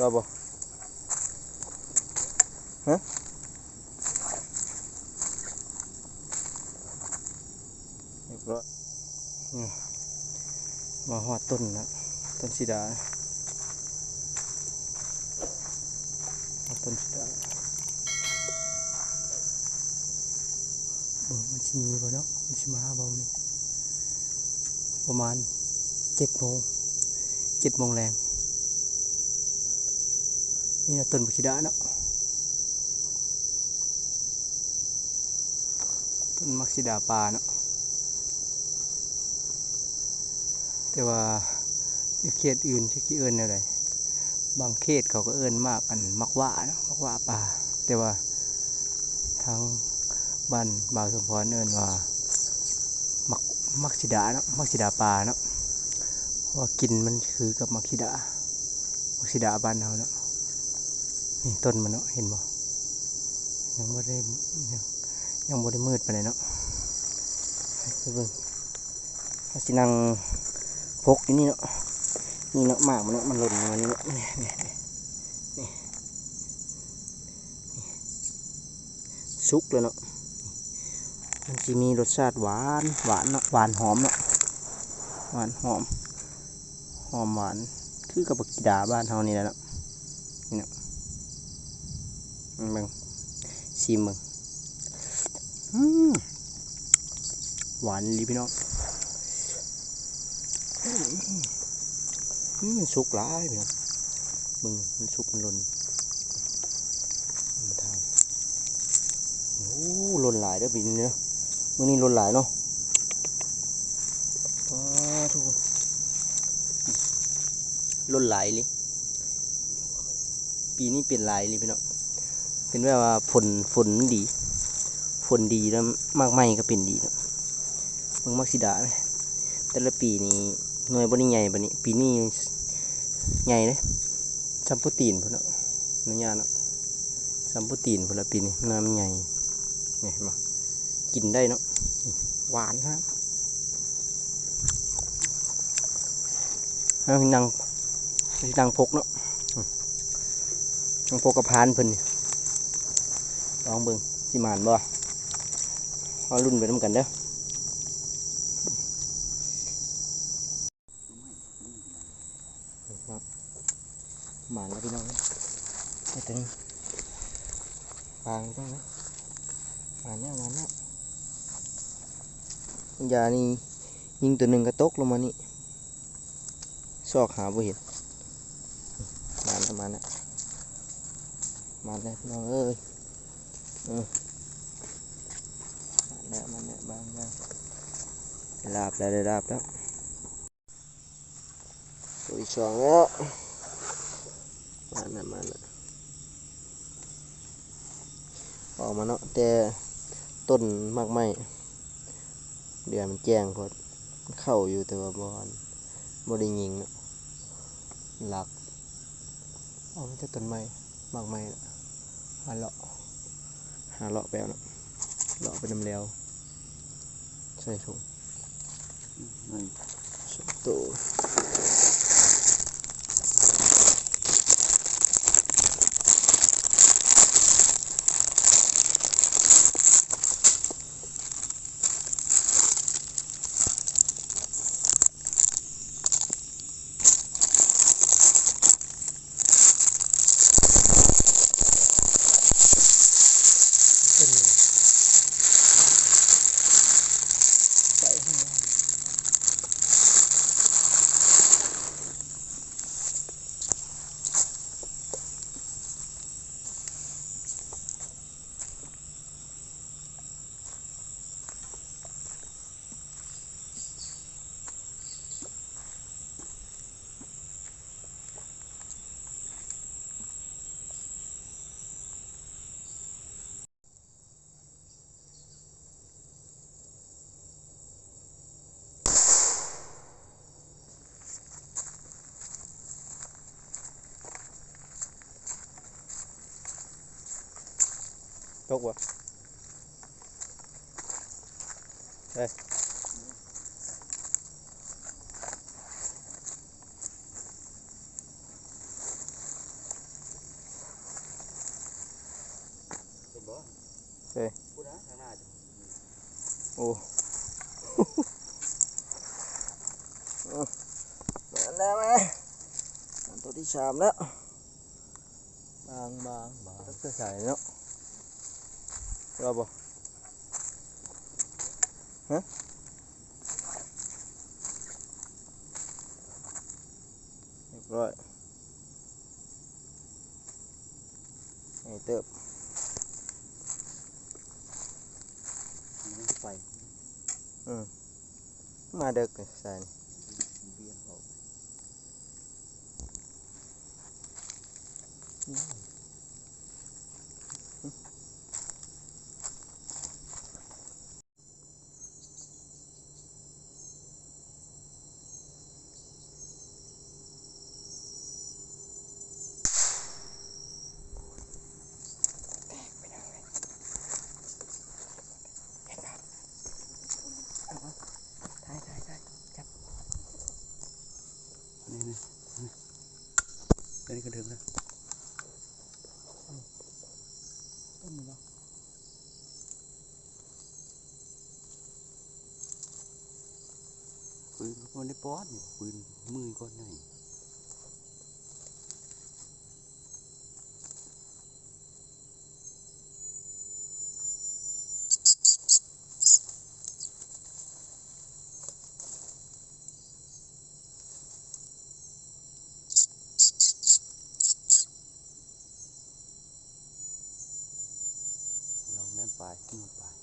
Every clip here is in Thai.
รอบ่ฮะเรียบร้อยมาหอดต้นนะต้นสีดาต้นสีดาเออมันชิมีบ่เนาะมันชิมาบ่นี่ประมาณเจ็ดโมงเจ็ดโมงแรง นี่นะต้นบุคิดาเนาะต้นมักซิดาปลาเนาะแต่ว่าอยู่เขตอื่นชื่อกี่เอิญอะไรบางเขตเขาก็เอิญมากอันมักว่านาะมักว่าปลาแต่ว่าทางบ้านบ่าวสมพรเอิญว่ามักมักซิดาเนาะมักซิดาปลาเนะเพราะว่ากินมันคือกับมักซิดามักซิดาบ้านเราเนาะ นี่ต้นมันเนาะเห็นบ่ยังบ่ได้ยังบ่ได้มืดไปานใดเนาะไปเบิ่งเาสินั่งพกอยู่นี่เนาะนี่เนาะหมากมันเนาะมันหล่นมานี่เนาะนี่นี่นี่นี่สุกแล้วเนาะมันจะมีรสชาติหวานหวานเนาะหวานหอมเนาะหวานหอมหอมหวานคือกับบักกีดาบ้านเฮานี่แหละเนาะมึงชิม มึงอืมหวานดีพี่น้องมันสุกหลายพี่น้องมึงมันสุกมันลนมันทางโอ้ลนหลายเด้อปีนี้เนาะมื่อนี้ลนหลายเนาะอ้าวทุกคนหลนหลายเลยปีนี้เปลี่ยนหลายเลยพี่น้อง เป็นแบบว่าฝนฝนมันดีฝนดีแล้วมากไม้ก็เป็นดีเนาะมืองมักซิดาไหมแต่ละปีนี้หน่วยบริใหญ่บันี้ ปีนี้ใหญ่เลยซัมโปตีนพุ่นเนาะนุญาตเนาะซัมโปตีนพุ่นละปีนี้หน้ามันใหญ่ไงเห็นบ่กินได้เนาะหวานครับเอานังนังพกเนาะนังพกกระพานเพิ่นนี่ ลองเบิ่งสิมานบ่เอารุ่นไปน้ำกันเด้อหมานแล้วพี่น้องไปถึงฟางต้องนะหมานเนี่ยหมานเนี่ยยานี่ยิงตัวหนึ่งก็ตกลงมานี่ซอกหาบ่เห็นหมานแล้วมานแล้วหมานแล้วพี่น้องเอ้ย มันแล้วมันแล้วบางแล้วลาบแล้วได้ลาบแล้วตัวที่สองแล้วมันแล้วมันแล้วออกมาเนาะแต่ต้นมากไม่เดือนมันแจ้งพอดมันเข้าอยู่แต่ว่าบอลบอได้ยิงเนาะหลักเอามาจากต้นไม้มากไม้น่ะหาเลาะาเลาะแปลวเนาะเลาะไปน้ำแล้วใส่ถุงสองตัว tốt quá. Đây. Đây ô bạn em ấy đi xàm đó. Bang bang bang. Rất là sài nữa. าจะโอ้มาแล้วไหมอันตัวที่สามแล้วบางบางบาง ตักใส่เนาะ ว่าบ่ฮะเรียบร้อยไอ้เติบ มันไป มาเด็กเลยใส่นี่ เบียนเขา ถ่ายถ่ายถ่ายจับนี่นี่นี่ ตัวนี้ก็ถึงแล้วต้นเนาะปืนก็ได้ป้อนอยู่ปืนมือก็ได้ลองเล่น ปลายนู่นปลาย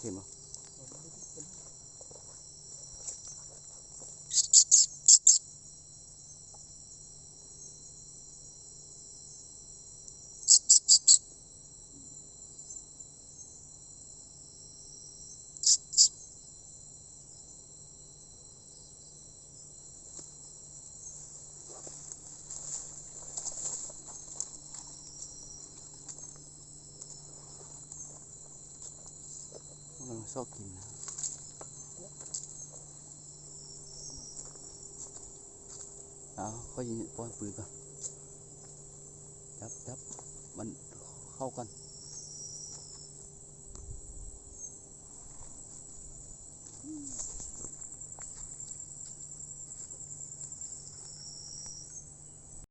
เห็นไหม ซอกกินนะเอาค่อยป้อนปืนก่อนจับจับมันเข้ากัน